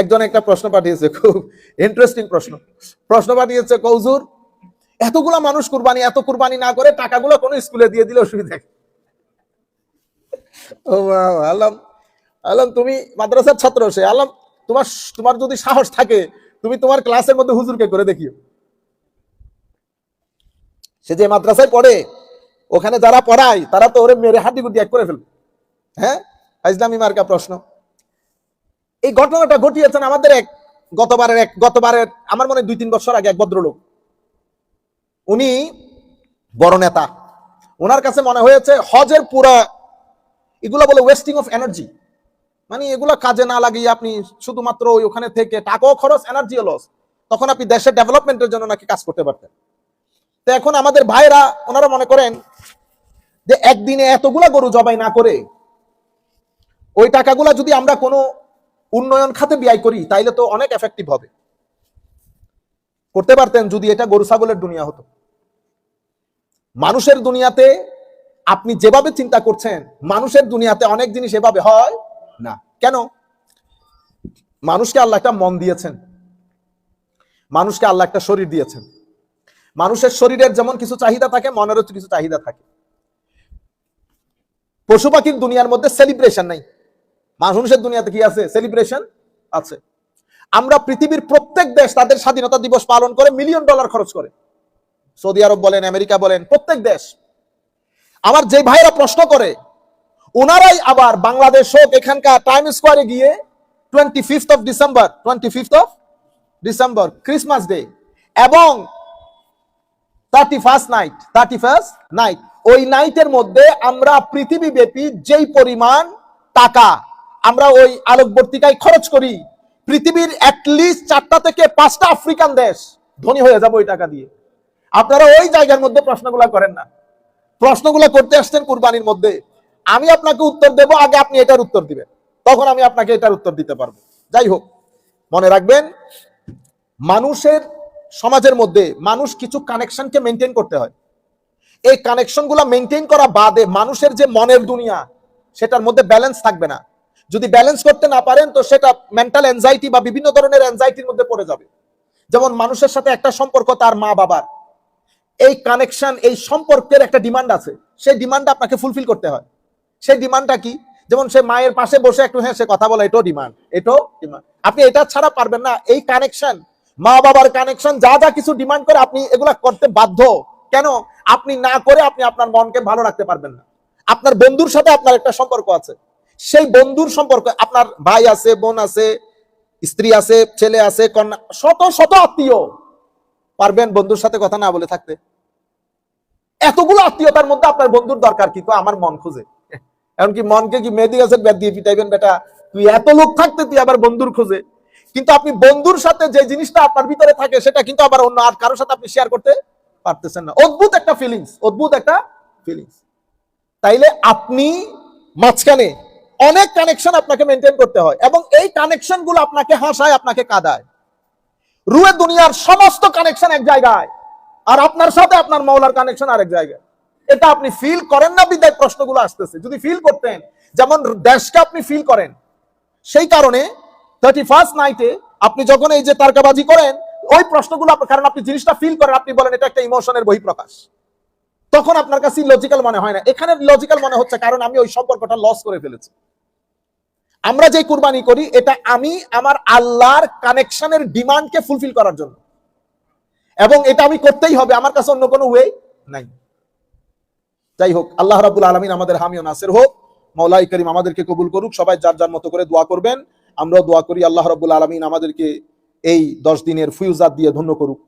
একজন একটা প্রশ্ন পাঠিয়েছে, খুব ইন্টারেস্টিং প্রশ্ন। প্রশ্ন পাঠিয়েছে, কৌজুর, এতগুলা মানুষ কুরবানি, এত কুরবানি না করে টাকাগুলো কোনো স্কুলে দিয়ে দিলে অসুবিধা আল্লাহ আল্লাহ তুমি মাদ্রাসার ছাত্র সে। আল্লাহ তোমার তোমার যদি সাহস থাকে, তুমি তোমার ক্লাসের মধ্যে হুজুরকে করে দেখিও। সে যে মাদ্রাসায় পড়ে, ওখানে যারা পড়ায়, তারা তো ওরে মেরে হাড্ডি গুড্ডি এক করে ফেলবে। হ্যাঁ? ইসলামী মার্কা প্রশ্ন। এই ঘটনাটা ঘটিয়েছেন আমাদের এক, গতবারের এক, গতবারের, আমার মনে দুই, তিন বছর আগে এক ভদ্রলোক। উনি বড় নেতা। ওনার কাছে মনে হয়েছে হজের পুরা, এগুলো বলে ওয়েস্টিং অফ এনার্জি মানে এগুলো কাজে না লাগিয়ে আপনি শুধুমাত্র ওই ওখানে থেকে টাকাও খরচ এনার্জিও লস তখন আপনি দেশের ডেভেলপমেন্টের জন্য নাকি কাজ করতে পারতেন। তো এখন আমাদের ভাইরা, ওনারা মনে করেন যে একদিনে এতগুলা গরু জবাই না করে, ওই টাকাগুলা যদি আমরা কোনো উন্নয়ন খাতে ব্যয় করি, তাইলে তো অনেক এফেক্টিভ হবে। করতে পারতেন যদি এটা গরু ছাগলের দুনিয়া হতো। মানুষের দুনিয়াতে আপনি যেভাবে চিন্তা করছেন, মানুষের দুনিয়াতে অনেক জিনিস এভাবে হয় না। কেন? মানুষকে আল্লাহ একটা মন দিয়েছেন। মানুষকে আল্লাহ একটা শরীর দিয়েছেন। মানুষের শরীরের যেমন কিছু চাহিদা থাকে, মনেরও কিছু চাহিদা থাকে। পশু পাখির দুনিয়ার মধ্যে সেলিব্রেশন নাই। মানুষের দুনিয়াতে কি আছে? সেলিব্রেশন আছে। আমরা পৃথিবীর প্রত্যেক দেশ তাদের স্বাধীনতা দিবস পালন করে মিলিয়ন ডলার খরচ করে। সৌদি আরব বলেন, আমেরিকা বলেন, প্রত্যেক দেশ। আমার যে ভাইরা প্রশ্ন করে, ওনারাই আবার বাংলাদেশ হোক এখানকার টাইম স্কোয়ারে গিয়ে twenty fifth of December twenty fifth of December Christmas day এবং thirty first night thirty first night ওই নাইটের মধ্যে আমরা পৃথিবীব্যাপী যেই পরিমাণ টাকা আমরা ওই আলোকবর্তিকায় খরচ করি। পৃথিবীর অ্যাটলিস্ট চারটা থেকে পাঁচটা আফ্রিকান দেশ ধনী হয়ে যাবে ওই টাকা দিয়ে। আপনারা ওই জায়গার মধ্যে প্রশ্নগুলা করেন না। প্রশ্নগুলো করতে আসছেন কুরবানির মধ্যে। আমি আপনাকে উত্তর দেব, আগে আপনি এটার উত্তর দিবেন। তখন আমি আপনাকে এটার উত্তর দিতে পারব। যাই হোক, মনে রাখবেন, মানুষের সমাজের মধ্যে মানুষ কিছু কানেকশনকে মেনটেন করতে হয়। এই কানেকশনগুলো মেনটেন করা বাদে মানুষের যে মনের দুনিয়া, সেটার মধ্যে ব্যালেন্স থাকবে না। যদি ব্যালেন্স করতে না পারেন, তো সেটা মেন্টাল এনজাইটি বা বিভিন্ন ধরনের এনজাইটির মধ্যে পড়ে যাবে। যেমন মানুষের সাথে একটা সম্পর্ক তার মা বাবার। এই কানেকশন এই সম্পর্কের একটা ডিমান্ড আছে। সেই ডিমান্ড আপনাকে ফুলফিল করতে হয়। সেই ডিমান্ডটা কি? যেমন সে মায়ের পাশে বসে একটু হ্যাঁ সে কথা বলে, এটাও ডিমান্ড এটাও ডিমান্ড আপনি এটা ছাড়া পারবেন না। এই কানেকশন মা বাবার কানেকশন যা যা কিছু ডিমান্ড করে আপনি এগুলা করতে বাধ্য। কেন? আপনি না করে আপনি আপনার মনকে ভালো রাখতে পারবেন না। আপনার বন্ধুর সাথে আপনার একটা সম্পর্ক আছে। সেই বন্ধুর সম্পর্ক আপনার ভাই আছে, বোন আছে, স্ত্রী আছে, ছেলে আছে, কন্যা, শত শত আত্মীয়। পারবেন বন্ধুর সাথে কথা না বলে থাকতে? এতগুলো আত্মীয়তার মধ্যে আপনার বন্ধুর দরকার কি? আমার মন খুঁজে। এমনকি মনকে কি মেহেদি গাছের ব্যাট দিয়ে পিটাইবেন, বেটা? তুই এত লোক থাকতে তুই আবার বন্ধুর খোঁজে। কিন্তু আপনি বন্ধুর সাথে যে জিনিসটা আপনার ভিতরে থাকে, সেটা কিন্তু আবার অন্য আর কারোর সাথে আপনি শেয়ার করতে পারতেছেন না। অদ্ভুত একটা ফিলিংস অদ্ভুত একটা ফিলিংস তাইলে আপনি মাঝখানে অনেক কানেকশন আপনাকে মেনটেন করতে হয় এবং এই কানেকশনগুলো আপনাকে হাসায়, আপনাকে কাদায়। রুয়ে দুনিয়ার সমস্ত কানেকশন এক জায়গায়। আর আপনার সাথে আপনার মাওলার কানেকশন আরেক জায়গায়। এটা আপনি ফিল করেন না, বিদায় প্রশ্নগুলো আসতেছে। যদি ফিল করতেন, যেমন দেশকে আপনি ফিল করেন, সেই কারণে থার্টি ফার্স্ট নাইটে আপনি যখন এই যে তারকাবাজি করেন, ওই প্রশ্নগুলো কারণ আপনি জিনিসটা ফিল করেন, আপনি বলেন, এটা একটা ইমোশনের বহিঃপ্রকাশ। তখন আপনার কাছে লজিক্যাল মনে হয় না। এখানে লজিক্যাল মনে হচ্ছে কারণ আমি ওই সম্পর্কটা লস করে ফেলেছি। আমরা যে কুরবানি করি, এটা আমি আমার আল্লাহর কানেকশনের ডিমান্ডকে ফুলফিল করার জন্য। এবং এটা আমি করতেই হবে, আমার কাছে অন্য কোনো ওয়ে নাই। যাই হোক, আল্লাহ রাবুল আলমিন আমাদের হামিও নাসের হোক মৌলাই করিম আমাদেরকে কবুল করুক, সবাই যার যার মতো করে দোয়া করবেন। আমরাও দোয়া করি, আল্লাহ রাবুল আলমিন আমাদেরকে এই দশ দিনের ফুয়ুজাত দিয়ে ধন্য করুক।